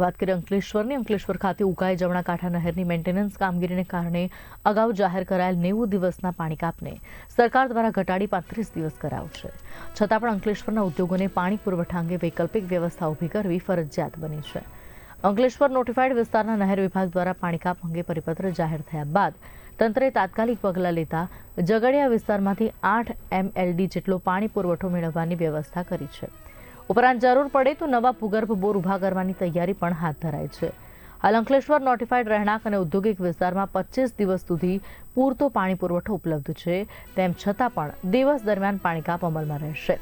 વાત કરીએ અંકલેશ્વરની. અંકલેશ્વર ખાતે ઉકાઈ જમણા કાંઠા નહેરની મેન્ટેનન્સ કામગીરીને કારણે અગાઉ જાહેર કરાયેલ નેવું દિવસના પાણી કાપને સરકાર દ્વારા ઘટાડી પાંત્રીસ દિવસ કરાયો છે છતાં પણ અંકલેશ્વરના ઉદ્યોગોને પાણી પુરવઠા અંગે વૈકલ્પિક વ્યવસ્થા ઊભી કરવી ફરજિયાત બની છે. અંકલેશ્વર નોટિફાઈડ વિસ્તારના નહેર વિભાગ દ્વારા પાણી કાપ અંગે પરિપત્ર જાહેર થયા બાદ તંત્રે તાત્કાલિક પગલાં લેતા જગડિયા વિસ્તારમાંથી આઠ એમએલડી જેટલો પાણી પુરવઠો મેળવવાની વ્યવસ્થા કરી છે. ઉપરાંત જરૂર પડે તો નવા ભૂગર્ભ બોર ઊભા કરવાની તૈયારી પણ હાથ ધરાઈ છે. હાલ અંકલેશ્વર નોટિફાઈડ રહેણાંક અને ઔદ્યોગિક વિસ્તારમાં પચીસ દિવસ સુધી પૂરતો પાણી પુરવઠો ઉપલબ્ધ છે. તેમ છતાં પણ દિવસ દરમિયાન પાણી કાપ અમલમાં રહેશે.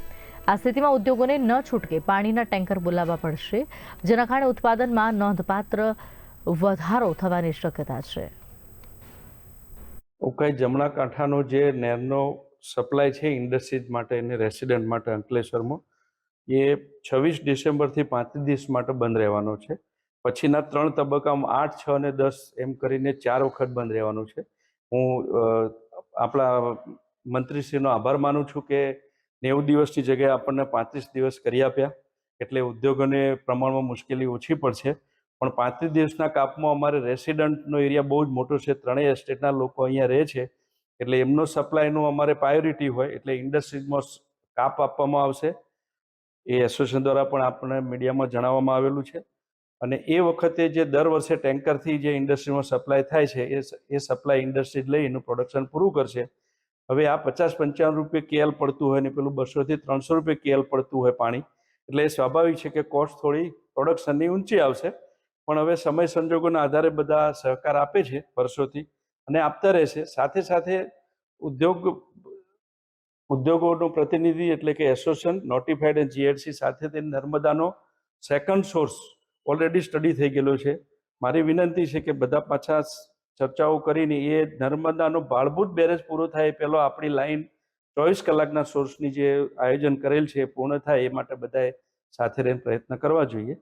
આ સ્થિતિમાં ઉદ્યોગોને ન છૂટકે પાણીના ટેન્કર બોલાવવા પડશે, જેના કારણે ઉત્પાદનમાં નોંધપાત્ર વધારો થવાની શક્યતા છે. ઉકાઈ જમણા કાંઠાનો જે નેરનો સપ્લાય છે, ઇન્ડસ્ટ્રીઝ માટે અને રેસિડન્ટ માટે અંકલેશ્વરમાં એ છવ્વીસ ડિસેમ્બરથી પાંત્રીસ દિવસ માટે બંધ રહેવાનો છે. પછીના ત્રણ તબક્કામાં આઠ, છ અને દસ એમ કરીને ચાર વખત બંધ રહેવાનું છે. હું આપણા મંત્રીશ્રીનો આભાર માનું છું કે નેવું દિવસની જગ્યાએ આપણને પાંત્રીસ દિવસ કરી આપ્યા. એટલે ઉદ્યોગોને પ્રમાણમાં મુશ્કેલી ઓછી પડશે. પણ પાંત્રીસ દિવસના કાપમાં અમારે રેસિડન્ટનો એરિયા બહુ જ મોટો છે. ત્રણેય એસ્ટેટના લોકો અહીંયા રહે છે. એટલે એમનો સપ્લાયનું અમારે પ્રાયોરિટી હોય. એટલે ઇન્ડસ્ટ્રીઝમાં કાપ આપવામાં આવશે. એ એસોસિએશન દ્વારા પણ આપણને મીડિયામાં જણાવવામાં આવેલું છે. અને એ વખતે જે દર વર્ષે ટેન્કરથી જે ઇન્ડસ્ટ્રીમાં સપ્લાય થાય છે, એ એ સપ્લાય ઇન્ડસ્ટ્રી લઈ એનું પ્રોડક્શન પૂરું કરશે. હવે આ પચાસ પંચાવન રૂપિયા કેએલ પડતું હોય ને પેલું બસોથી ત્રણસો રૂપિયા કેએલ પડતું હોય પાણી, એટલે એ સ્વાભાવિક છે કે કોસ્ટ થોડી પ્રોડક્શનની ઊંચી આવશે. પણ હવે સમય સંજોગોના આધારે બધા સહકાર આપે છે વર્ષોથી અને આપતા રહેશે. સાથે સાથે ઉદ્યોગ ઉદ્યોગોનું પ્રતિનિધિ એટલે કે એસોસિએશન નોટિફાઈડ એન્ડ જીએડસી સાથે તે નર્મદાનો સેકન્ડ સોર્સ ઓલરેડી સ્ટડી થઈ ગયેલો છે. મારી વિનંતી છે કે બધા પાછા ચર્ચાઓ કરીને એ નર્મદાનો ભાળભૂત બેરેજ પૂરો થાય પહેલો આપણી લાઈન ચોવીસ કલાકના સોર્સની જે આયોજન કરેલ છે એ પૂર્ણ થાય એ માટે બધાએ સાથે રહીને પ્રયત્ન કરવા જોઈએ.